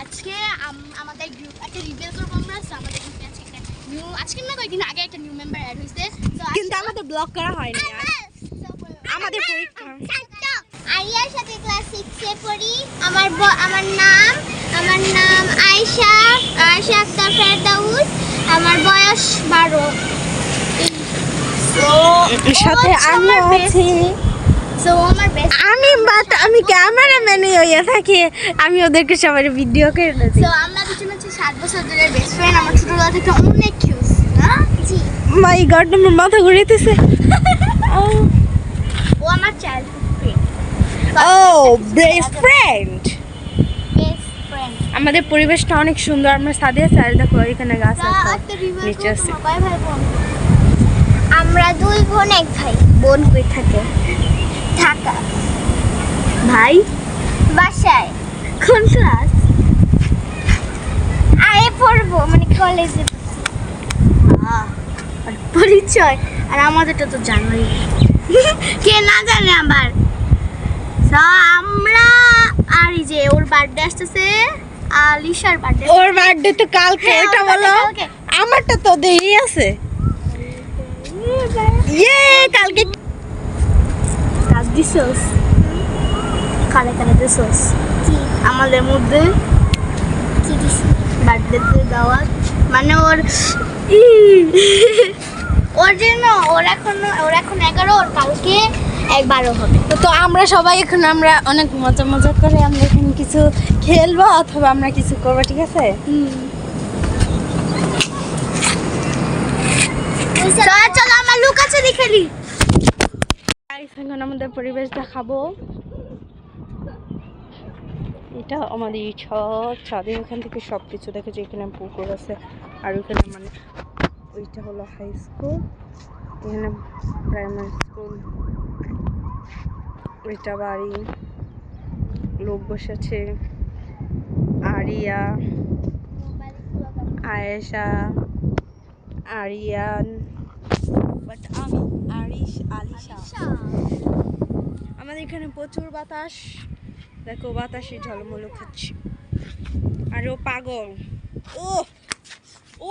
আজকে আম- আমাদের গ্রুপ একটা রিভিল করব আমরা। So, আমাদের গ্রুপে আজকে একটা নিউ আজকে না কয়েকদিন আগে একটা নিউ মেম্বার অ্যাড হয়েছে। কিন্তু আমাদের ব্লক করা হয়নি আর। আমাদের পরীক্ষা। আরিয়ার সাথে ক্লাস সিক্সে পড়ি। আমার আমার নাম আমার নাম আয়শা আয়শা আক্তার ফেরদাউস। আমার বয়স বারো। সাথে আমি আছি। ও আমার বেস্ট ক্যামেরাম্যানই হইয়া থাকি। আমি ওদেরকে সবাই ভিডিও করে দিই তো আমরা দুজন হচ্ছে সাত বছর ধরে বেস্ট ফ্রেন্ড আমার ছোটবেলা থেকে অনেক কিউস না? জি। মাই গড আমার মাথা ঘুরাইতেছে। ও আমার ফ্রেন্ড ও বেস্ট ফ্রেন্ড আমাদের পরিবেশটা অনেক সুন্দর। আমরা সাদে স্যার দেখো এখানে গাছ আছে নিচে আছে। আমরা দুই বোন এক ভাই বোন কই থাকে? ঢাকা। ভাই? বাসায়। কোন ক্লাস আরে পড়ব মানে কলেজে পরিচয়। আর আমাদেরটা তো জানোই। কে না জানে আবার? আমরা আর এই যে ওর বার্থডে আসতেছে আলিশার বার্থডে ওর বার্থডে তো কালকে হ্যাঁ, এটা বলো? আমারটা তো দেরি আছে। ইয়ে কালকে কাজ দিছোস? কালে কালে কি? আমাদের মধ্যে? কি বার্থডেতে দাওয়াত। মানে ওর ওর জন্য ওর এখন ওর এখন এগারো ওর কালকে এক বারো হবে। তো তো আমরা সবাই এখন আমরা অনেক মজা মজা করে আমরা এখানে কিছু খেলব অথবা আমরা কিছু করব ঠিক আছে? চল আমার লুক আছে নি। Guys, এখন আমাদের পরিবেশ দেখাবো। এটা আমাদের ছাদ ছাদে ওখান থেকে সব কিছু দেখেছি এখানে পুকুর আছে আর ওখানে মানে ওইটা হলো হাই স্কুল এখানে প্রাইমারি স্কুল ওইটা বাড়ি লোক বসেছে আরিয়া আয়েশা আরিয়ান বাট আমি আরিশ আলিশা। আমাদের এখানে প্রচুর বাতাস। দেখো বাতাসে ঝলমলো খাচ্ছে আর ও পাগল। ও! ও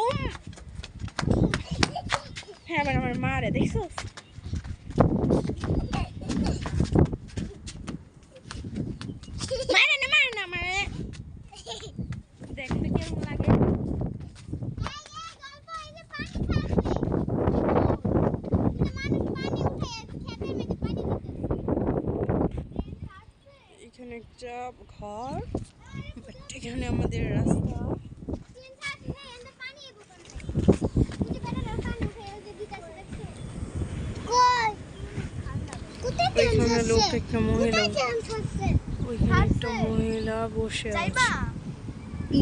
হ্যাঁ আমার মারে দেখছ মারে না মারে না মারে দেখতে কেমন লাগে এখানে একটা ঘর। এখানে আমাদের রাস্তা। ওইখানে লোক একটা মহিলা ওইখানে একটা মহিলা বসে আছে। যাইবা?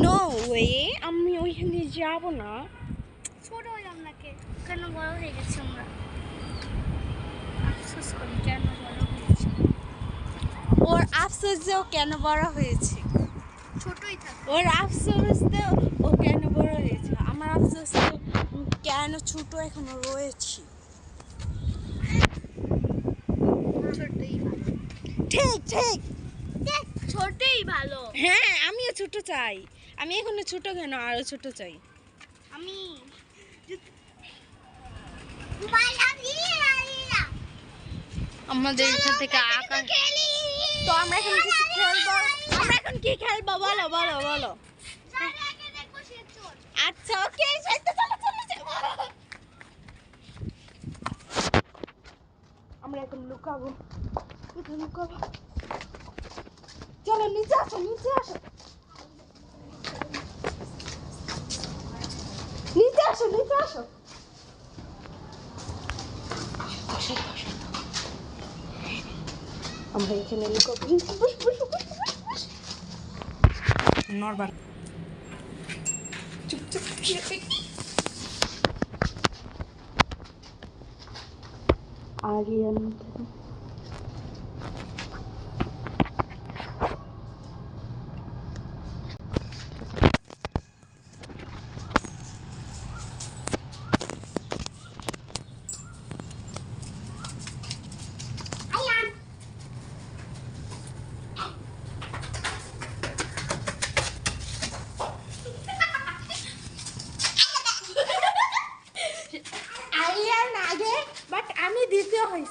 নো ওয়ে আমি ওইখানে যাব না। ছোট হইলাম নাকি কেন বড় হয়ে গেছে আমরা? আফসোস করি কেন? আফসোস যে ও কেন বড় হয়েছে? ছোটই থাক। ওর আফসোস যে ও কেন বড় হয়েছে? আমার আফসোস আমি কেন ছোট এখনও রয়েছি? ঠিক ঠিক। ছোটই ভালো। হ্যাঁ আমিও ছোট চাই। আমি এখনও ছোট কেন? আরও ছোট চাই। আমি। আমাদের এখান থেকে আকাশ তো আমরা এখন কিছু খেলব? আমরা এখন কি খেলব? বলো বলো বলো। আচ্ছা ওকে চলো চলো চলো। আমরা এখন লুকাবো। কোথায় লুকাবো। চলো, নিচে আসো নিচে আসো। নিচে আসো নিচে আসো বসো, বসো। আমরা এখানে লুকাবো বসো, বসো, বসো, বসো, বসো। নড়বা না। চুপ চুপ চুপ। আরিয়ান আমিও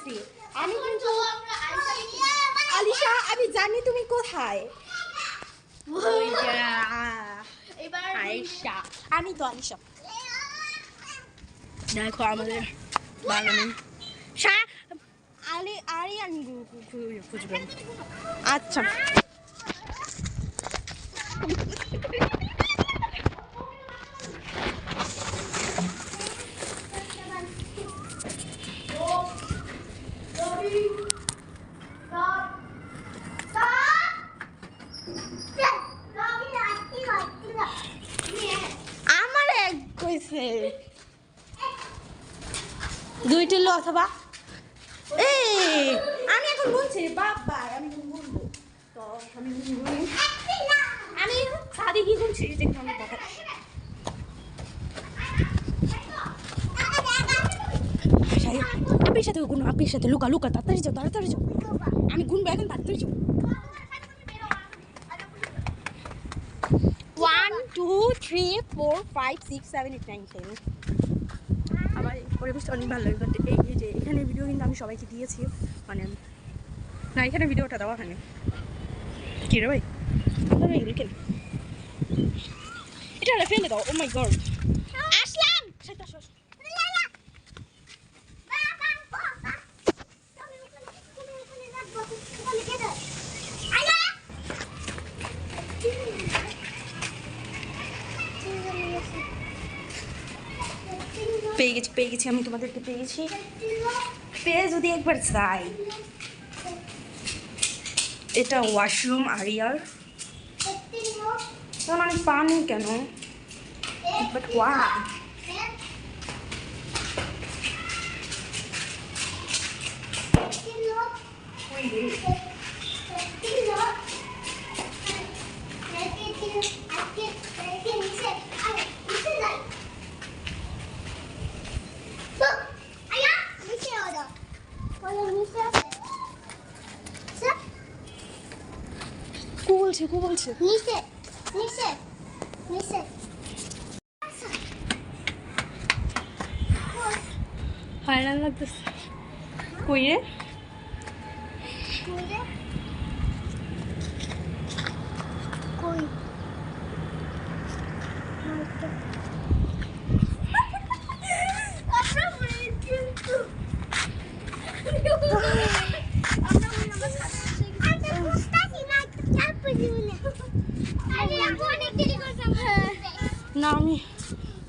হয়েছি আমি কিন্তু আলিশা আমি জানি তুমি কোথায়। যে, আমি তো আলিশা। দেখো আমাদের বাগানে। আলি আরিয়ান গু- খুঁজবেন আচ্ছা আমার এক কইছে দুইটি লো অথবা? এই, আমি এখন বলছি বাবা আমি বলব। আমি আমি কি করছি দেখুন সাথে সাথে লুকা লুকা, তাড়াতাড়ি যাও তাড়াতাড়ি যাও। আমি গুনবো এখন, তাড়াতাড়ি যাও। One two three four five six seven eight nine ten পরিবেশটা অনেক ভালো লাগে বাট এই এই যে এখানে ভিডিও কিন্তু আমি সবাইকে দিয়েছি। মানে না, এখানে ভিডিওটা দেওয়া হয়নি। কি রে ভাই? এটা ফেলে দাও। ও মাই গড পেয়ে গেছি পেয়ে গেছি আমি তোমাদেরকে পেয়ে গেছি পেয়ে যদি একবার যাই, এটা ওয়াশরুম আরিয়ার মানে পানি কেন? বাট ওয়া বলছে কু বলছে? নিচে নিচে নিচে। হায়রান লাগতেছে। কই রে? কই?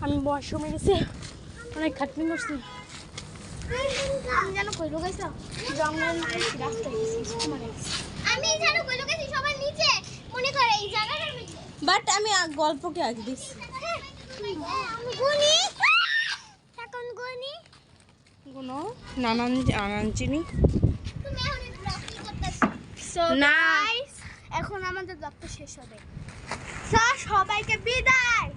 আমি ওয়াশরুমে গেছি। অনেক খাটনি করছি। আমি যেন কই লুকাইছো জঙ্গল রাস্তায় গেছি মানে আমি লোকেছি সবার নিচে। মনে করে এই জায়গাটার বাট আমি গল্পকে আগে গুনি এখন গুনি কোনো নানান নানান চিনি। এখন আমাদের ব্লগটা শেষ হবে। সবাইকে বিদায়।